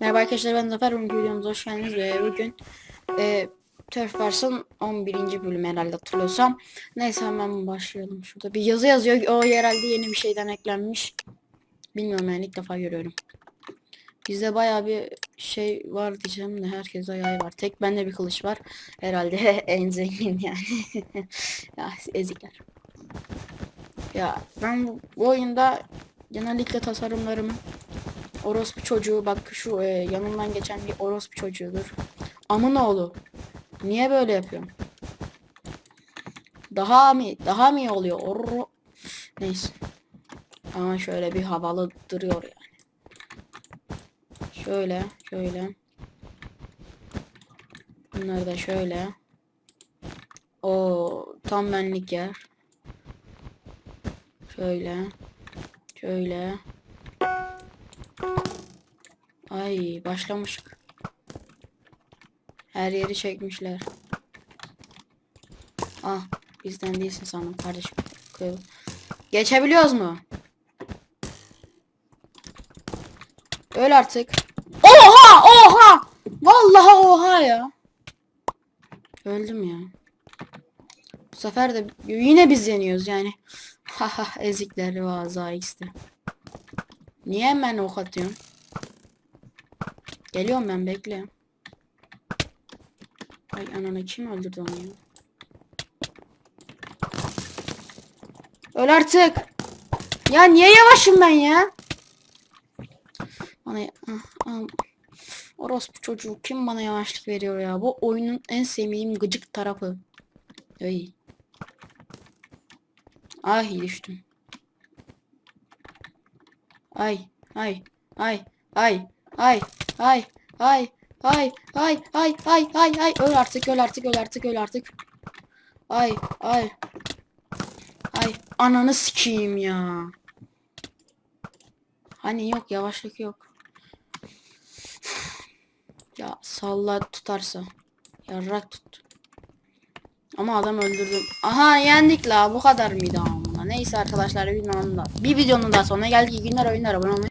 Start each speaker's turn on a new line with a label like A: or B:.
A: Merhaba arkadaşlar ben Zafer. Bugünkü videomuza hoş geldiniz ve bugün e, Turf Wars'ın 11. bölümü herhalde hatırlıyorsam. Neyse hemen başlayalım. Şurada bir yazı yazıyor. O herhalde yeni bir şeyden eklenmiş. Bilmiyorum yani ilk defa görüyorum. Bizde baya bir şey var diyeceğim de herkes ayağı var. Tek bende bir kılıç var. Herhalde en zengin yani. ya ezikler. Ya ben bu, bu oyunda genellikle tasarımlarımı orospu çocuğu bak şu e, yanından geçen bir orospu çocuğudur. Amın oğlu. Niye böyle yapıyorsun? Daha mı daha mı iyi oluyor? Orro. Neyse. Ama şöyle bir havalı duruyor yani. Şöyle, şöyle. Bunları da şöyle. O tam benlik yer. Şöyle. Şöyle. Ay başlamışık. Her yeri çekmişler. Ah bizden değilsin sandım kardeşim. Geçebiliyoruz mu? Öl artık. Oha oha. Vallahi oha ya. Öldüm ya. Bu sefer de yine biz yeniyoruz yani. Haha ezikler vaza x'te. Niye hemen ok atıyorsun? Geliyorum ben bekle. Ay ananı kim öldürdü onu ya? Öl artık. Ya niye yavaşım ben ya? Bana ah, ah. Orospu çocuğu kim bana yavaşlık veriyor ya? Bu oyunun en sevmediğim gıcık tarafı. Ay. Ay düştüm. Ay ay ay ay ay ay ay ay ay ay ay ay ay öl artık öl artık öl artık öl artık. Ay ay ay ananı sikeyim ya. Hani yok yavaşlık yok. Ya salla tutarsa. Yarrak tut. Ama adam öldürdüm. Aha yendik la bu kadar mıydı amına. Neyse arkadaşlar bilmem da. Bir videonun daha sonuna geldik. İyi günler oyunlar abone olmayı.